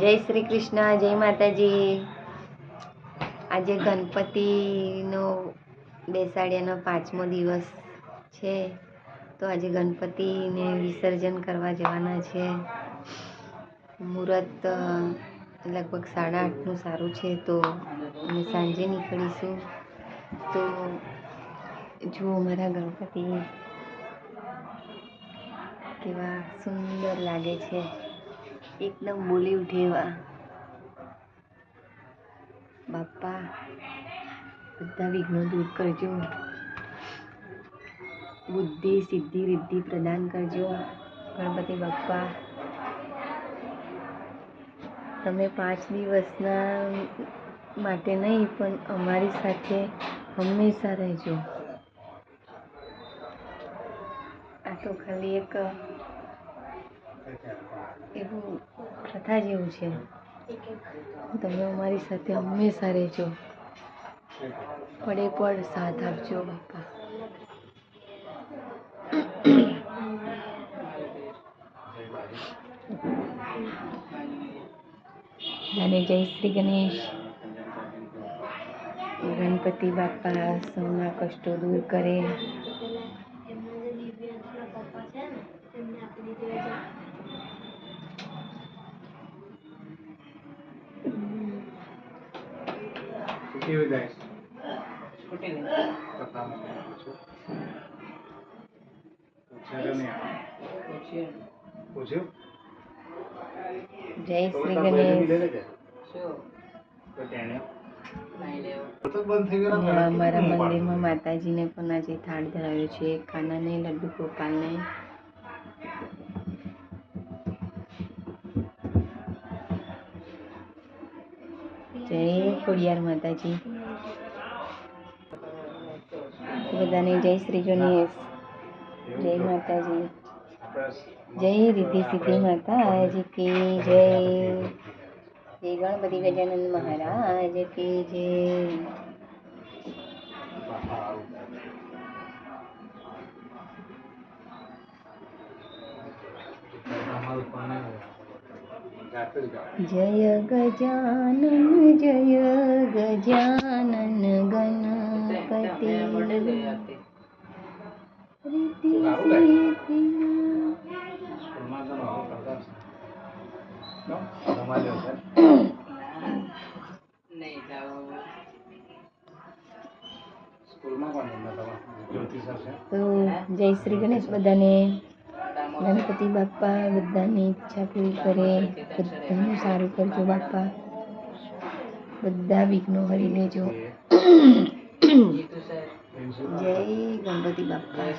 જય શ્રી કૃષ્ણ, જય માતાજી. આજે ગણપતિનો બેસાડ્યાનો પાંચમો દિવસ છે. તો આજે ગણપતિને વિસર્જન કરવા જવાના છે. મુહૂર્ત લગભગ સાડા આઠનું સારું છે. તો અમે સાંજે નીકળીશું. તો જુઓ મારા ગણપતિ કેવા સુંદર લાગે છે. એકદમ બોલી ઉઠેવા બાપા, બધા વિઘ્નો દૂર કરજો. બુદ્ધિ સિદ્ધિ રિદ્ધિ પ્રદાન કરજો. ગણપતિ બાપ્પા તમે પાંચ દિવસના માટે નહીં, પણ અમારી સાથે હંમેશા રહેજો. આ તો ખાલી એક એવું પ્રથા જેવું છે. તમે અમારી સાથે હંમેશા રહેજો. પડે પડ સાથ આપજો, બાપા. અને જય શ્રી ગણેશ. ગણપતિ બાપા સૌના કષ્ટો દૂર કરે. કેવી જાય પૂછ્યા પૂછ્યું પૂછ્યું? જય શ્રી ગણેશ. અમારા? મંદિરમાં માતાજીને પણ આજે થાળ ધરાવ્યો છે. કાનાને લડ્ડુ ગોપાલને. જય ખોડિયાર માતાજી. બધાને જય શ્રી ગણેશ જય માતાજી. જય રિદ્ધિ સિદ્ધિ માતાજી કી જય. જય ગણપતિ ગજાનંદ મહારાજ કી જય. આવું. જય ગજાનન જય ગજાનન ગણપતિ રીતિ સારું સિદ્ધિના. સ્કૂલમાં તો નહોતું કરતા છે. નો? તમારે હશે? નહીં જાવું સ્કૂલમાં કોણ એમના તમારા જ્યોતિ સર છે તો જય શ્રી ગણેશ બધાને ગણપતિ બાપ્પા બધાની ઈચ્છા પૂરી કરે, બધાનું સારું કરજો બાપા બધા વિઘ્નો હરી લેજો. જય ગણપતિ બાપ્પા.